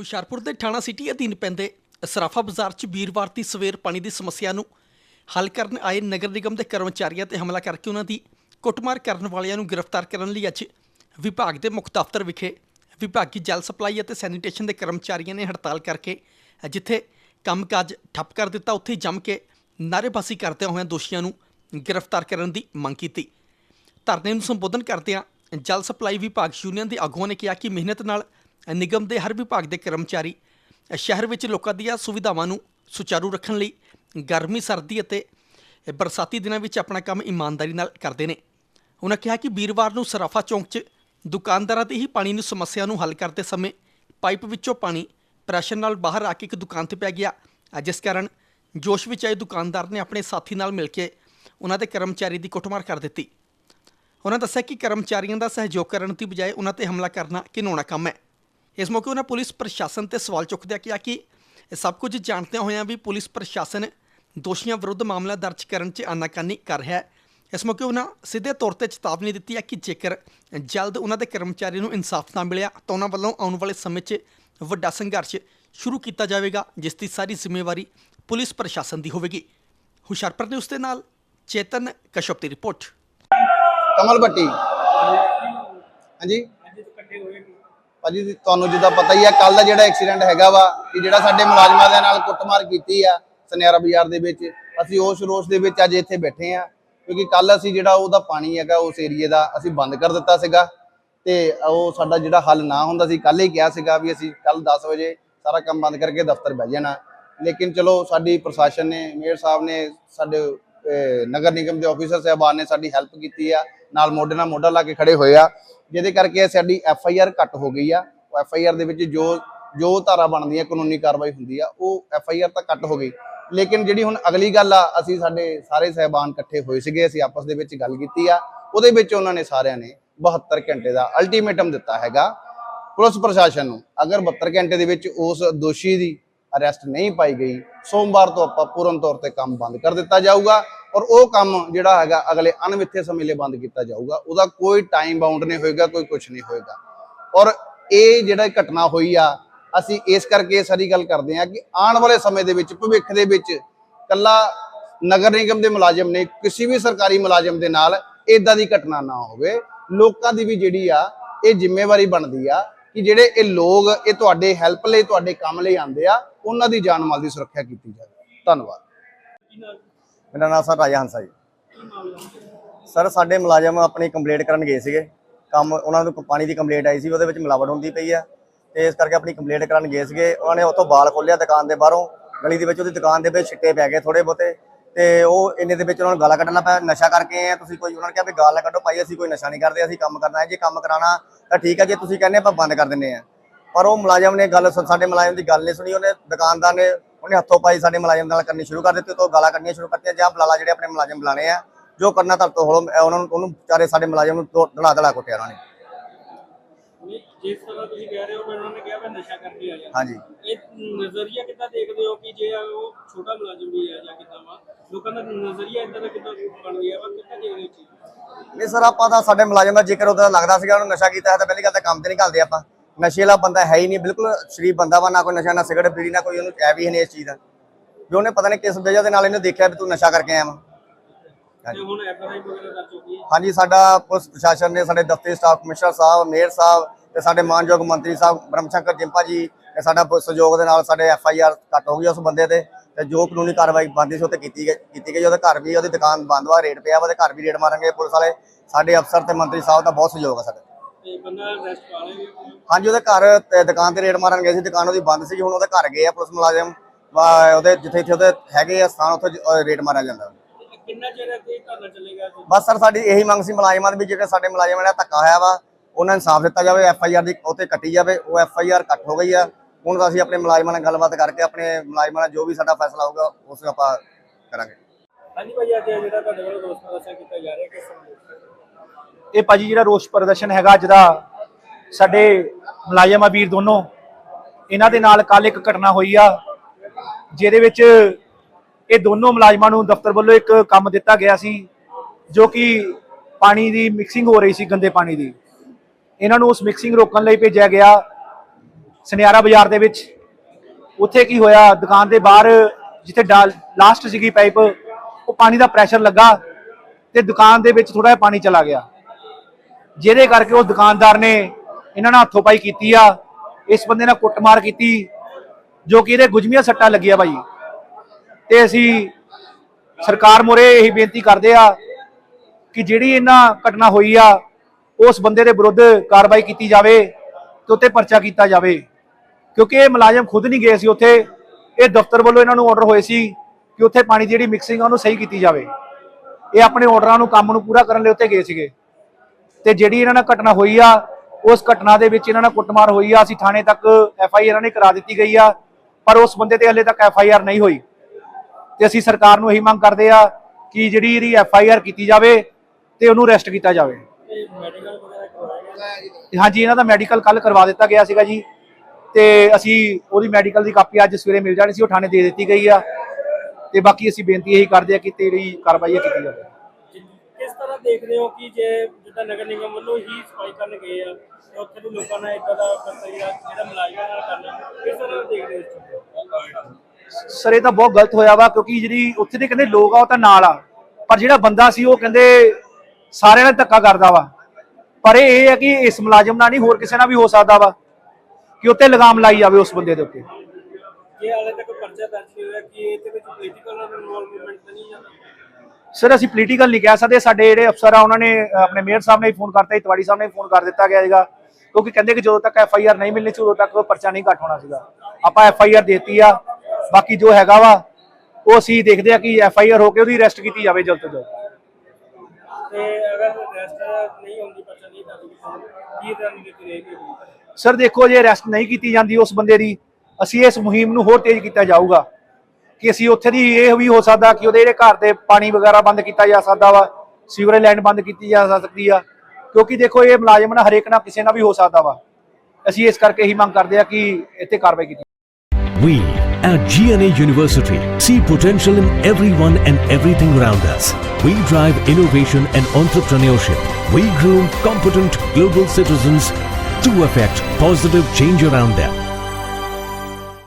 ਹੁਸ਼ਿਆਰਪੁਰ ਦੇ ਥਾਣਾ ਸਿਟੀ ਅਧੀਨ ਪੈਂਦੇ ਸਰਾਫਾ ਬਾਜ਼ਾਰ 'ਚ ਵੀਰਵਾਰ ਦੀ ਸਵੇਰ ਪਾਣੀ ਦੀ ਸਮੱਸਿਆ ਨੂੰ ਹੱਲ ਕਰਨ ਆਏ ਨਗਰ ਨਿਗਮ ਦੇ ਕਰਮਚਾਰੀਆਂ ਤੇ ਹਮਲਾ ਕਰਕੇ ਉਹਨਾਂ ਦੀ ਕੁੱਟਮਾਰ ਕਰਨ ਵਾਲਿਆਂ ਨੂੰ ਗ੍ਰਿਫਤਾਰ ਕਰਨ ਲਈ ਅੱਜ ਵਿਭਾਗ ਦੇ ਮੁੱਖ ਦਫ਼ਤਰ ਵਿਖੇ ਵਿਭਾਗੀ ਜਲ ਸਪਲਾਈ ਅਤੇ ਸੈਨੀਟੇਸ਼ਨ ਦੇ ਕਰਮਚਾਰੀਆਂ ਨੇ ਹੜਤਾਲ ਕਰਕੇ, ਜਿੱਥੇ ਕੰਮਕਾਜ ਠੱਪ ਕਰ ਦਿੱਤਾ, ਉੱਥੇ ਜੰਮ ਕੇ ਨਾਅਰੇਬਾਜ਼ੀ ਕਰਦਿਆਂ ਹੋਇਆਂ ਦੋਸ਼ੀਆਂ ਨੂੰ ਗ੍ਰਿਫਤਾਰ ਕਰਨ ਦੀ ਮੰਗ ਕੀਤੀ। ਧਰਨੇ ਨੂੰ ਸੰਬੋਧਨ ਕਰਦਿਆਂ ਜਲ ਸਪਲਾਈ ਵਿਭਾਗ ਯੂਨੀਅਨ ਦੇ ਆਗੂਆਂ ਨੇ ਕਿਹਾ ਕਿ ਮਿਹਨਤ ਨਾਲ ਨਿਗਮ ਦੇ ਹਰ ਵਿਭਾਗ ਦੇ ਕਰਮਚਾਰੀ ਸ਼ਹਿਰ ਵਿੱਚ ਲੋਕਾਂ ਦੀਆਂ ਸੁਵਿਧਾਵਾਂ ਨੂੰ ਸੁਚਾਰੂ ਰੱਖਣ ਲਈ ਗਰਮੀ, ਸਰਦੀ ਅਤੇ ਬਰਸਾਤੀ ਦਿਨਾਂ ਵਿੱਚ ਆਪਣਾ ਕੰਮ ਇਮਾਨਦਾਰੀ ਨਾਲ ਕਰਦੇ ਨੇ। ਉਹਨਾਂ ਕਿਹਾ ਕਿ ਵੀਰਵਾਰ ਨੂੰ ਸਰਾਫਾ ਚੌਂਕ 'ਚ ਦੁਕਾਨਦਾਰਾਂ ਦੀ ਹੀ ਪਾਣੀ ਦੀ ਸਮੱਸਿਆ ਨੂੰ ਹੱਲ ਕਰਦੇ ਸਮੇਂ ਪਾਈਪ ਵਿੱਚੋਂ ਪਾਣੀ ਪ੍ਰੈਸ਼ਰ ਨਾਲ ਬਾਹਰ ਆ ਕੇ ਇੱਕ ਦੁਕਾਨ ਤੇ ਪੈ ਗਿਆ। ਜਿਸ ਕਾਰਨ ਜੋਸ਼ ਵਿੱਚ ਆਏ ਦੁਕਾਨਦਾਰ ਨੇ ਆਪਣੇ ਸਾਥੀ ਨਾਲ ਮਿਲ ਕੇ ਉਹਨਾਂ ਦੇ ਕਰਮਚਾਰੀ ਦੀ ਕੁੱਟਮਾਰ ਕਰ ਦਿੱਤੀ। ਉਹਨਾਂ ਦੱਸਿਆ ਕਿ ਕਰਮਚਾਰੀਆਂ ਦਾ ਸਹਿਯੋਗ ਕਰਨ ਦੀ ਬਜਾਏ ਉਹਨਾਂ ਤੇ ਹਮਲਾ ਕਰਨਾ ਘਿਨਾਉਣਾ ਕੰਮ ਹੈ। ਇਸ ਮੌਕੇ ਉਹਨਾਂ ਪੁਲਿਸ ਪ੍ਰਸ਼ਾਸਨ ਤੇ ਸਵਾਲ ਚੁੱਕਦਿਆਂ ਕਿਹਾ ਕਿ ਇਹ ਸਭ ਕੁਝ ਜਾਣਦਿਆਂ ਹੋਇਆਂ ਵੀ ਪੁਲਿਸ ਪ੍ਰਸ਼ਾਸਨ ਦੋਸ਼ੀਆਂ ਵਿਰੁੱਧ ਮਾਮਲਾ ਦਰਜ ਕਰਨ 'ਚ ਆਨਾਕਾਨੀ ਕਰ ਰਿਹਾ ਹੈ। ਇਸ ਮੌਕੇ ਉਹਨਾਂ ਸਿੱਧੇ ਤੌਰ ਤੇ ਚੇਤਾਵਨੀ ਦਿੱਤੀ ਹੈ ਕਿ ਜੇਕਰ ਜਲਦ ਉਹਨਾਂ ਦੇ ਕਰਮਚਾਰੀ ਨੂੰ ਇਨਸਾਫ ਨਾ ਮਿਲਿਆ, ਤਾਂ ਉਹਨਾਂ ਵੱਲੋਂ ਆਉਣ ਵਾਲੇ ਸਮੇਂ 'ਚ ਵੱਡਾ ਸੰਘਰਸ਼ ਸ਼ੁਰੂ ਕੀਤਾ ਜਾਵੇਗਾ, ਜਿਸ ਦੀ ਸਾਰੀ ਜ਼ਿੰਮੇਵਾਰੀ ਪੁਲਿਸ ਪ੍ਰਸ਼ਾਸਨ ਦੀ ਹੋਵੇਗੀ। ਹੁਸ਼ਿਆਰਪੁਰ ਨਿਊਜ਼ ਦੇ ਨਾਲ ਚੇਤਨ ਕਸ਼ਪ ਦੀ ਰਿਪੋਰਟ। ਕਮਲ ਭੱਟੀ। ਹਾਂਜੀ। ਭਾਜੀ ਜੀ, ਤੁਹਾਨੂੰ ਜਿੱਦਾਂ ਪਤਾ ਹੀ ਆ ਕੱਲ ਦਾ ਜਿਹੜਾ ਐਕਸੀਡੈਂਟ ਹੈਗਾ ਵਾ ਕਿ ਜਿਹੜਾ ਸਾਡੇ ਮੁਲਾਜ਼ਮਾਂ ਦੇ ਨਾਲ ਕੁੱਟਮਾਰ ਕੀਤੀ ਆ ਸਨਿਆਰਾ ਬਾਜ਼ਾਰ ਦੇ ਵਿੱਚ ਅਸੀਂ ਉਸ ਰੋਸ ਦੇ ਵਿੱਚ ਅੱਜ ਇੱਥੇ ਬੈਠੇ ਆ ਕਿਉਂਕਿ ਕੱਲ ਅਸੀਂ ਜਿਹੜਾ ਉਹਦਾ ਪਾਣੀ ਹੈਗਾ ਉਸ ਏਰੀਏ ਦਾ ਅਸੀਂ ਬੰਦ ਕਰ ਦਿੱਤਾ ਸੀਗਾ ਤੇ ਉਹ ਸਾਡਾ ਜਿਹੜਾ ਹੱਲ ਨਾ ਹੁੰਦਾ ਸੀ ਕੱਲ ਹੀ ਕਿਹਾ ਸੀਗਾ ਵੀ ਅਸੀਂ ਕੱਲ 10 ਵਜੇ ਸਾਰਾ ਕੰਮ ਬੰਦ ਕਰਕੇ ਦਫ਼ਤਰ ਬਹਿ ਜਾਣਾ। ਲੇਕਿਨ ਚਲੋ ਸਾਡੀ ਪ੍ਰਸ਼ਾਸਨ ਨੇ ਮੇਅਰ ਸਾਹਿਬ ਨੇ ਸਾਡੇ ਨਗਰ ਨਿਗਮ ਦੇ ਆਫੀਸਰ ਸਾਹਿਬਾਨ ਨੇ ਸਾਡੀ ਹੈਲਪ ਕੀਤੀ ਆ ਨਾਲ ਮੋਢੇ ਨਾਲ ਮੋਢਾ ਲਾ ਕੇ ਖੜੇ ਹੋਏ ਆ। ਜਿਹਦੇ ਕਰਕੇ ਸਾਡੀ ਐਫ ਆਈ ਆਰ ਘੱਟ ਹੋ ਗਈ ਆ। ਉਹ ਐਫ ਆਈ ਆਰ ਦੇ ਵਿੱਚ ਜੋ ਜੋ ਧਾਰਾ ਬਣਦੀ ਹੈ ਕਾਨੂੰਨੀ ਕਾਰਵਾਈ ਹੁੰਦੀ ਆ, ਉਹ ਐਫ ਆਈ ਆਰ ਤਾਂ ਘੱਟ ਹੋ ਗਈ। ਲੇਕਿਨ ਜਿਹੜੀ ਹੁਣ ਅਗਲੀ ਗੱਲ ਆ, ਅਸੀਂ ਸਾਡੇ ਸਾਰੇ ਸਹਿਬਾਨ ਇਕੱਠੇ ਹੋਏ ਸੀਗੇ, ਅਸੀਂ ਆਪਸ ਦੇ ਵਿੱਚ ਗੱਲ ਕੀਤੀ ਆ। ਉਹਦੇ ਵਿੱਚ ਉਹਨਾਂ ਨੇ ਸਾਰਿਆਂ ਨੇ 72 ਘੰਟੇ ਦਾ ਅਲਟੀਮੇਟਮ ਦਿੱਤਾ ਹੈਗਾ ਪੁਲਿਸ ਪ੍ਰਸ਼ਾਸਨ ਨੂੰ। ਅਗਰ 72 ਘੰਟੇ ਦੇ ਵਿੱਚ ਉਸ ਦੋਸ਼ੀ ਦੀ ਅਰੈਸਟ ਨਹੀਂ ਪਾਈ ਗਈ, ਸੋਮਵਾਰ ਤੋਂ ਆਪਾਂ ਪੂਰਨ ਤੌਰ ਤੇ ਕੰਮ ਬੰਦ ਕਰ ਦਿੱਤਾ ਜਾਊਗਾ। ਔਰ ਉਹ ਕੰਮ ਜਿਹੜਾ ਹੈਗਾ ਅਗਲੇ ਅਣਮਿੱਥੇ ਸਮੇਂ ਲਈ ਬੰਦ ਕੀਤਾ ਜਾਊਗਾ। ਉਹਦਾ ਕੋਈ ਟਾਈਮ ਬਾਉਂਡ ਨਹੀਂ ਹੋਏਗਾ, ਕੋਈ ਕੁਝ ਨਹੀਂ ਹੋਏਗਾ। ਔਰ ਇਹ ਜਿਹੜਾ ਘਟਨਾ ਹੋਈ ਆ, ਅਸੀਂ ਇਸ ਕਰਕੇ ਇਹ ਸਾਰੀ ਗੱਲ ਕਰਦੇ ਹਾਂ ਕਿ ਆਉਣ ਵਾਲੇ ਸਮੇਂ ਦੇ ਵਿੱਚ, ਭਵਿੱਖ ਦੇ ਵਿੱਚ ਕੱਲਾ ਨਗਰ ਨਿਗਮ ਦੇ ਮੁਲਾਜ਼ਮ ਨੇ ਕਿਸੇ ਵੀ ਸਰਕਾਰੀ ਮੁਲਾਜ਼ਮ ਦੇ ਨਾਲ ਇਦਾਂ ਦੀ ਘਟਨਾ ਨਾ ਹੋਵੇ। ਲੋਕਾਂ ਦੀ ਵੀ ਜਿਹੜੀ ਆ, ਇਹ ਜ਼ਿੰਮੇਵਾਰੀ ਬਣਦੀ ਆ ਕਿ ਜਿਹੜੇ ਇਹ ਲੋਕ, ਇਹ ਤੁਹਾਡੇ ਹੈਲਪ ਲਈ, ਤੁਹਾਡੇ ਕੰਮ ਲਈ ਆਉਂਦੇ ਆ, ਉਹਨਾਂ ਦੀ ਜਾਨ ਮਾਲ ਦੀ ਸੁਰੱਖਿਆ ਕੀਤੀ ਜਾਵੇ। ਧੰਨਵਾਦ। ਮੇਰਾ ਨਾਮ ਸਰ ਰਾਜਾ ਹੰਸਾ ਜੀ। ਸਰ, ਸਾਡੇ ਮੁਲਾਜ਼ਮ ਆਪਣੀ ਕੰਪਲੀਟ ਕਰਨ ਗਏ ਸੀਗੇ। ਕੰਮ ਉਹਨਾਂ ਨੂੰ ਪਾਣੀ ਦੀ ਕੰਪਲੀਟ ਆਈ ਸੀ, ਉਹਦੇ ਵਿੱਚ ਮਿਲਾਵਟ ਹੁੰਦੀ ਪਈ ਆ। ਤੇ ਇਸ ਕਰਕੇ ਆਪਣੀ ਕੰਪਲੀਟ ਕਰਨ ਗਏ ਸੀਗੇ। ਉਹਨਾਂ ਨੇ ਉੱਥੋਂ ਬਾਲ ਖੋਲਿਆ ਦੁਕਾਨ ਦੇ ਬਾਹਰੋਂ। ਗਲੀ ਦੇ ਵਿੱਚ ਉਹਦੀ ਦੁਕਾਨ ਦੇ ਵਿੱਚ ਛਿੱਟੇ ਪੈ ਗਏ ਥੋੜੇ ਬਹੁਤੇ। ਤੇ ਉਹ ਇੰਨੇ ਦੇ ਵਿੱਚ ਉਹਨਾਂ ਨੂੰ ਗਾਲਾਂ ਕੱਢਣਾ ਪਿਆ। ਨਸ਼ਾ ਕਰਕੇ ਆ। ਤੁਸੀਂ ਕੋਈ ਉਹਨਾਂ ਨੇ ਕਿਹਾ ਵੀ ਗਾਲ ਕੱਢੋ ਭਾਈ, ਅਸੀਂ ਕੋਈ ਨਸ਼ਾ ਨਹੀਂ ਕਰਦੇ, ਅਸੀਂ ਕੰਮ ਕਰਨਾ ਹੈ। ਜੇ ਕੰਮ ਕਰਾਣਾ ਤਾਂ ਠੀਕ ਹੈ ਜੇ ਤੁਸੀਂ ਕਹਿੰਦੇ ਆਪਾਂ ਬੰਦ ਕਰ ਦਿੰਨੇ ਆ। ਪਰ ਉਹ ਮੁਲਾਜ਼ਮ ਨੇ ਗੱਲ ਸੁਣ- ਸਾਡੇ ਮੁਲਾਜ਼ਮ ਦੀ ਗੱਲ ਨਹੀਂ ਸੁਣੀ। ਉਹਨੇ ਦੁਕਾਨਦਾਰ ਨੇ ਉਹਨੇ ਹੱਥੋਂ ਪਾਈ ਸਾਡੇ ਮੁਲਾਜ਼ਮ ਨਾਲ ਕਰਨੀ ਸ਼ੁਰੂ ਕਰ ਦਿੱਤੀ ਤੋਂ ਗਾਲਾਂ ਕੱਢਣੀਆਂ ਸ਼ੁਰੂ ਕਰਤੀਆਂ ਜਾਂ ਬੁਲਾਲਾ ਜਿਹੜੇ ਆਪਣੇ ਮੁਲਾਜ਼ਮ ਬੁਲਾਣੇ ਆ ਜੋ ਕਰਨਾ ਤਾਂ ਤੋਂ ਹੋਲੋ ਉਹਨਾਂ ਨੂੰ ਉਹਨੂੰ ਵਿਚਾਰੇ ਸਾਡੇ ਮੁਲਾਜ਼ਮ ਨੂੰ ਧੜਾ ਧੜਾ ਕੁੱਟਿਆ ਉਹਨਾਂ ਨੇ। ਜਿਸ ਤਰ੍ਹਾਂ ਤੁਸੀਂ ਕਹਿ ਰਹੇ ਹੋ ਕਿ ਉਹਨਾਂ ਨੇ ਕਿਹਾ ਮੈਂ ਨਸ਼ਾ ਕਰਕੇ ਆਇਆ ਹਾਂਜੀ। ਇਹ ਨਜ਼ਰੀਆ ਕਿੱਦਾਂ ਦੇਖਦੇ ਹੋ ਕਿ ਜੇ ਉਹ ਛੋਟਾ ਮੁਲਾਜ਼ਮ ਵੀ ਹੈ ਜਾਂ ਕਿੱਦਾਂ ਵਾ ਲੋਕਾਂ ਦਾ ਨਜ਼ਰੀਆ ਇਦਾਂ ਦਾ ਕਿੱਦਾਂ ਬਣ ਗਿਆ ਵਾ ਕਿੱਦਾਂ ਦੇਖ ਰਹੇ ਹੋ ਚੀਜ਼ ਨਹੀਂ ਸਰ ਆਪਾਂ ਤਾਂ ਸਾਡੇ ਮੁਲਾਜ਼ਮ ਦਾ ਜੇਕਰ ਉਹਦਾ ਲੱਗਦਾ ਸੀਗਾ ਉਹਨੂੰ ਨਸ਼ਾ ਕੀਤਾ ਹੈ ਤਾਂ ਪਹਿਲੀ ਗੱਲ ਤਾਂ ਕੰਮ ਤੇ ਨਹੀਂ ਘੱਲਦੇ ਆਪਾਂ। ਨਸ਼ੇ ਵਾਲਾ ਬੰਦਾ ਹੈ ਹੀ ਨਹੀਂ ਬਿਲਕੁਲ ਸ਼ਰੀਫ ਬੰਦਾ ਵਾ ਨਾ ਕੋਈ ਨਸ਼ਾ ਨਾ ਸਿਗਰਟ ਬੀੜੀ ਨਾ ਕੋਈ ਉਹਨੂੰ ਐ ਵੀ ਹੈ ਨਹੀਂ ਇਸ ਚੀਜ਼ ਦਾ। ਵੀ ਉਹਨੇ ਪਤਾ ਨਹੀਂ ਕਿਸ ਵਜ੍ਹਾ ਦੇ ਨਾਲ ਇਹਨੇ ਦੇਖਿਆ ਵੀ ਤੂੰ ਨਸ਼ਾ ਕਰਕੇ ਆਇਆ ਵਾ। ਹੋ ਹੈ। ਹਾਂਜੀ ਸਾਡਾ ਪੁਲਿਸ ਪ੍ਰਸ਼ਾਸਨ ਨੇ ਸਾਡੇ ਦਫ਼ਤਰੀ ਸਟਾਫ ਕਮਿਸ਼ਨਰ ਸਾਹਿਬ ਮੇਅਰ ਸਾਹਿਬ ਤੇ ਸਾਡੇ ਮਾਨਯੋਗ ਮੰਤਰੀ ਸਾਹਿਬ ਬ੍ਰਹਮਸ਼ੰਕਰ ਜਿੰਪਾ ਜੀ ਤੇ ਸਾਡਾ ਸਹਿਯੋਗ ਦੇ ਨਾਲ ਸਾਡੇ ਐਫ ਆਈ ਆਰ ਕੱਟ ਹੋ ਗਈ ਉਸ ਬੰਦੇ ਤੇ ਤੇ ਜੋ ਕਾਨੂੰਨੀ ਕਾਰਵਾਈ ਬੰਦੀ ਸੀ ਉਹ ਤੇ ਕੀਤੀ ਗਈ ਕੀਤੀ ਗਈ। ਉਹਦੇ ਘਰ ਵੀ ਉਹਦੀ ਦੁਕਾਨ ਬੰਦ ਵਾ ਰੇਡ ਪਿਆ ਵਾ ਉਹਦੇ ਘਰ ਵੀ ਰੇਡ ਮਾਰਾਂਗੇ ਪੁਲਿਸ ਵਾਲੇ। ਸਾਡੇ ਅਫਸਰ ਤੇ ਮੰਤਰੀ ਸਾਹਿਬ ਦਾ ਬਹੁਤ ਸਹਿਯੋਗ ਆ ਸਾਡਾ। ਤੇ ਬੰਦਾ ਅਰੈਸਟ ਪਾ ਲਏਗਾ ਹਾਂਜੀ ਉਹਦੇ ਘਰ ਤੇ ਦੁਕਾਨ ਤੇ ਰੇਡ ਮਾਰਨ ਗਏ ਸੀ ਦੁਕਾਨ ਉਹਦੀ ਬੰਦ ਸੀ ਹੁਣ ਉਹਦੇ ਘਰ ਗਏ ਆ ਪੁਲਿਸ ਮੁਲਾਜ਼ਮ। ਵਾ- ਉਹਦੇ ਜਿੱਥੇ ਜਿੱਥੇ ਉਹਦੇ ਹੈਗੇ ਆ ਸਥਾਨ ਉੱਥੇ ਜ- ਅਹ ਰੇਡ ਮਾਰਿਆ ਜਾਂਦਾ। ਕਿੰਨਾ ਚਿਰ ਅੱਗੇ ਧਰਨਾ ਚੱਲੇਗਾ ਬਸ ਸਰ ਸਾਡੀ ਇਹੀ ਮੰਗ ਸੀ ਮੁਲਾਜ਼ਮਾਂ ਦੀ ਵੀ ਜਿਹੜੇ ਸਾਡੇ ਮੁਲਾਜ਼ਮਾਂ ਨਾਲ ਧੱਕਾ ਹੋਇਆ ਵਾ ਉਹਨਾਂ ਨੂੰ ਇਨਸਾਫ ਦਿੱਤਾ ਜਾਵੇ ਐਫ ਆਈ ਆਰ ਦੀ ਉੱਤੇ ਕੱਟੀ ਜਾਵੇ ਉਹ ਐਫ ਆਈ ਆਰ ਕੱਟ ਹੋ ਗਈ ਆ। ਹੁਣ ਤਾਂ ਅਸੀਂ ਆਪਣੇ ਮੁਲਾਜ਼ਮਾਂ ਨਾਲ ਗੱਲਬਾਤ ਕਰਕੇ ਆਪਣੇ ਮੁਲਾਜ਼ਮਾਂ ਨਾਲ ਜੋ ਵੀ ਸਾਡਾ ਫੈਸਲਾ ਹੋਊਗਾ ਉਸ ਨੂੰ ਆਪਾਂ ਕਰਾਂਗੇ। ਹਾਂਜੀ ਭਾਈ ਅੱਜ ਜਿਹੜਾ ਤੁਹਾਡੇ ਵੱਲੋਂ ਦੋਸਤਾਂ ਦਾ ਕੀਤਾ ਜਾ ਰਿਹਾ ਕਿਸ ਤਰ੍ਹਾਂ? ਇਹ ਭਾਜੀ ਜਿਹੜਾ ਰੋਸ ਪ੍ਰਦਰਸ਼ਨ ਹੈਗਾ ਅੱਜ ਦਾ, ਸਾਡੇ ਮੁਲਾਜ਼ਮ ਆ ਵੀਰ ਦੋਨੋਂ, ਇਹਨਾਂ ਦੇ ਨਾਲ ਕੱਲ ਇੱਕ ਘਟਨਾ ਹੋਈ ਆ, ਜਿਹਦੇ ਵਿੱਚ ਇਹ ਦੋਨੋਂ ਮੁਲਾਜ਼ਮਾਂ ਨੂੰ ਦਫ਼ਤਰ ਵੱਲੋਂ ਇੱਕ ਕੰਮ ਦਿੱਤਾ ਗਿਆ ਸੀ, ਜੋ ਕਿ ਪਾਣੀ ਦੀ ਮਿਕਸਿੰਗ ਹੋ ਰਹੀ ਸੀ, ਗੰਦੇ ਪਾਣੀ ਦੀ। ਇਹਨਾਂ ਨੂੰ ਉਸ ਮਿਕਸਿੰਗ ਰੋਕਣ ਲਈ ਭੇਜਿਆ ਗਿਆ ਸਨਿਆਰਾ ਬਾਜ਼ਾਰ ਦੇ ਵਿੱਚ। ਉੱਥੇ ਕੀ ਹੋਇਆ, ਦੁਕਾਨ ਦੇ ਬਾਹਰ ਜਿੱਥੇ ਲਾਸਟ ਸੀਗੀ ਪਾਈਪ ਉਹ ਪਾਣੀ ਦਾ ਪ੍ਰੈਸ਼ਰ ਲੱਗਾ ਤੇ ਦੁਕਾਨ ਦੇ ਵਿੱਚ ਥੋੜਾ ਜਿਹਾ ਪਾਣੀ ਚਲਾ ਗਿਆ। ਜਿਹਦੇ ਕਰਕੇ ਉਸ ਦੁਕਾਨਦਾਰ ਨੇ ਇਹਨਾਂ ਨਾਲ ਹੱਥੋਂ ਪਾਈ ਕੀਤੀ ਆ, ਇਸ ਬੰਦੇ ਨਾਲ ਕੁੱਟਮਾਰ ਕੀਤੀ, ਜੋ ਕਿ ਇਹਦੇ ਗੁਜਮੀਆਂ ਸੱਟਾਂ ਲੱਗੀਆਂ ਭਾਈ। ਤੇ ਅਸੀਂ ਸਰਕਾਰ ਮੋਰੇ ਇਹੀ ਬੇਨਤੀ ਕਰਦੇ ਆ ਕਿ ਜਿਹੜੀ ਇਹਨਾਂ ਘਟਨਾ ਹੋਈ ਆ, ਉਸ ਬੰਦੇ ਦੇ ਵਿਰੁੱਧ ਕਾਰਵਾਈ ਕੀਤੀ ਜਾਵੇ ਤੇ ਉੱਤੇ ਪਰਚਾ ਕੀਤਾ ਜਾਵੇ। ਕਿਉਂਕਿ ਇਹ ਮੁਲਾਜ਼ਮ ਖੁਦ ਨਹੀਂ ਗਏ ਸੀ ਉੱਥੇ, ਇਹ ਦਫ਼ਤਰ ਵੱਲੋਂ ਇਹਨਾਂ ਨੂੰ ਆਰਡਰ ਹੋਏ ਸੀ ਕਿ ਉੱਥੇ ਪਾਣੀ ਦੀ ਜਿਹੜੀ ਮਿਕਸਿੰਗ ਆ, ਉਹਨੂੰ ਸਹੀ ਕੀਤੀ ਜਾਵੇ। ਇਹ ਆਪਣੇ ਆਰਡਰਾਂ ਨੂੰ, ਕੰਮ ਨੂੰ ਪੂਰਾ ਕਰਨ ਲਈ ਉੱਥੇ ਗਏ ਸੀਗੇ। ਤੇ ਜਿਹੜੀ ਇਹਨਾਂ ਨਾਲ ਘਟਨਾ ਹੋਈ ਆ, ਉਸ ਘਟਨਾ ਦੇ ਵਿੱਚ ਇਹਨਾਂ ਨਾਲ ਕੁੱਟਮਾਰ ਹੋਈ ਆ। ਅਸੀਂ ਥਾਣੇ ਤੱਕ ਐਫ ਆਈ ਆਰ ਨੇ ਕਰਾ ਦਿੱਤੀ ਗਈ ਆ, ਪਰ ਉਸ ਬੰਦੇ ਤੇ ਹਲੇ ਤੱਕ ਐਫ ਆਈ ਆਰ ਨਹੀਂ ਹੋਈ। ਤੇ ਅਸੀਂ ਸਰਕਾਰ ਨੂੰ ਇਹੀ ਮੰਗ ਕਰਦੇ ਆ ਕਿ ਜਿਹੜੀ ਇਹਦੀ ਐਫ ਆਈ ਆਰ ਕੀਤੀ ਜਾਵੇ ਤੇ ਉਹਨੂੰ ਅਰੈਸਟ ਕੀਤਾ ਜਾਵੇ। ਹਾਂਜੀ, ਇਹਨਾਂ ਦਾ ਮੈਡੀਕਲ ਕੱਲ ਕਰਵਾ ਦਿੱਤਾ ਗਿਆ ਸੀਗਾ ਜੀ। ਤੇ ਅਸੀਂ ਉਹਦੀ ਮੈਡੀਕਲ ਦੀ ਕਾਪੀ ਅੱਜ ਸਵੇਰੇ ਮਿਲ ਜਾਣੀ ਸੀ, ਉਹ ਥਾਣੇ ਦੇ ਦਿੱਤੀ ਗਈ ਆ। ਤੇ ਬਾਕੀ ਅਸੀਂ ਬੇਨਤੀ ਇਹੀ ਕਰਦੇ ਆ ਕਿ ਤੇਰੀ ਕਾਰਵਾਈ ਕੀਤੀ ਜਾਵੇ। ਕਿਸ ਤਰ੍ਹਾਂ ਦੇਖਦੇ ਹੋ ਕਿ ਜੇ ਜਿੱਦਾਂ ਨਗਰ ਨਿਗਮ ਵੱਲੋਂ ਹੀ ਸਫ਼ਾਈ ਕਰਨ ਗਏ ਆ ਤੇ ਉੱਥੇ ਦੇ ਲੋਕਾਂ ਨਾਲ ਇਦਾਂ ਦਾ ਕਰਤਈਆ ਜਿਹੜਾ ਮੁਲਾਜ਼ਮਾਂ ਨਾਲ ਕਰਨਾ ਕਿਸ ਤਰ੍ਹਾਂ ਦੇਖਦੇ ਹੋ ਸਰ ਇਹ ਤਾਂ ਬਹੁਤ ਗਲਤ ਹੋਇਆ ਵਾ ਕਿਉਂਕਿ ਜਿਹੜੀ ਉੱਥੇ ਦੇ ਕਹਿੰਦੇ ਲੋਕ ਆ ਉਹ ਤਾਂ ਨਾਲ ਆ। ਪਰ ਜਿਹੜਾ ਬੰਦਾ ਸੀ ਉਹ ਕਹਿੰਦੇ ਸਾਰਿਆਂ ਨਾਲ ਧੱਕਾ ਕਰਦਾ ਵਾ। ਪਰ ਇਹ ਇਹ ਹੈ ਕਿ ਇਸ ਮੁਲਾਜ਼ਮ ਨਾਲ ਨਹੀਂ ਹੋਰ ਕਿਸੇ ਨਾਲ ਵੀ ਹੋ ਸਕਦਾ ਵਾ ਕਿ ਉੱਤੇ ਲਗਾਮ ਲਾਈ ਜਾਵੇ ਉਸ ਬੰਦੇ ਦੇ ਉੱਤੇ। ਜੇ ਹਾਲੇ ਤੱਕ ਪਰਚਾ ਦਰਜ ਨਹੀਂ ਹੋਇਆ ਕਿ ਇਹਦੇ ਵਿੱਚ ਪੋਲੀਟੀਕਲ ਇਨਵੋਲਵਮੈਂਟ ਨਹੀਂ ਜਾਂਦਾ ਸਰ ਅਸੀਂ ਪੋਲੀਟੀਕਲ ਨਹੀਂ ਕਹਿ ਸਕਦੇ। ਸਾਡੇ ਜਿਹੜੇ ਅਫਸਰ ਆ ਉਹਨਾਂ ਨੇ ਆਪਣੇ ਮੇਅਰ ਸਾਹਿਬ ਨੇ ਫੋਨ ਕਰਤਾ ਇਤਵਾੜੀ ਸਾਹਿਬ ਨੇ ਫੋਨ ਕਰ ਦਿੱਤਾ ਗਿਆ ਸੀਗਾ। ਕਿਉਂਕਿ ਕਹਿੰਦੇ ਕਿ ਜਦੋਂ ਤੱਕ ਐਫ ਆਈ ਆਰ ਨਹੀਂ ਮਿਲਣੀ ਸੀ ਉਦੋਂ ਤੱਕ ਪਰਚਾ ਨਹੀਂ ਘੱਟ ਹੋਣਾ ਸੀਗਾ। ਆਪਾਂ ਐਫ ਆਈ ਆਰ ਦੇਤੀ ਆ। ਬਾਕੀ ਜੋ ਹੈਗਾ ਵਾ ਉਹ ਅਸੀਂ ਦੇਖਦੇ ਆ ਕਿ ਐਫ ਆਈ ਆਰ ਹੋ ਕੇ ਉਹਦੀ ਅਰੈਸਟ ਕੀਤੀ ਜਾਵੇ ਜਲਦ ਤੋਂ ਜਲਦ। ਸਰ ਦੇਖੋ ਜੇ ਅਰੈਸਟ ਨਹੀਂ ਕੀਤੀ ਜਾਂਦੀ ਉਸ ਬੰਦੇ ਦੀ ਅਸੀਂ ਇਸ ਮੁਹਿੰਮ ਨੂੰ ਹੋਰ ਤੇਜ਼ ਕੀਤਾ ਜਾਊਗਾ। ਕਿ ਅਸੀਂ ਉੱਥੇ ਦੀ ਇਹ ਵੀ ਹੋ ਸਕਦਾ ਕਿ ਉਹਦੇ ਜਿਹੜੇ ਘਰ ਦੇ ਪਾਣੀ ਵਗੈਰਾ ਬੰਦ ਕੀਤਾ ਜਾ ਸਕਦਾ ਵਾ ਸੀਵਰੇਜ ਲਾਈਨ ਬੰਦ ਕੀਤੀ ਜਾ ਸਕਦੀ ਆ ਕਿਉਂਕਿ ਦੇਖੋ ਇਹ ਮੁਲਾਜ਼ਮ ਨਾਲ ਹਰੇਕ ਨਾਲ ਕਿਸੇ ਨਾਲ ਵੀ ਹੋ ਸਕਦਾ ਵਾ ਅਸੀਂ ਇਸ ਕਰਕੇ ਇਹੀ ਮੰਗ ਕਰਦੇ ਆ ਕਿ ਇੱਥੇ ਕਾਰਵਾਈ ਕੀਤੀ We at GNA University see potential in everyone and everything around us. We drive innovation and entrepreneurship. We groom competent global citizens to affect positive change around them.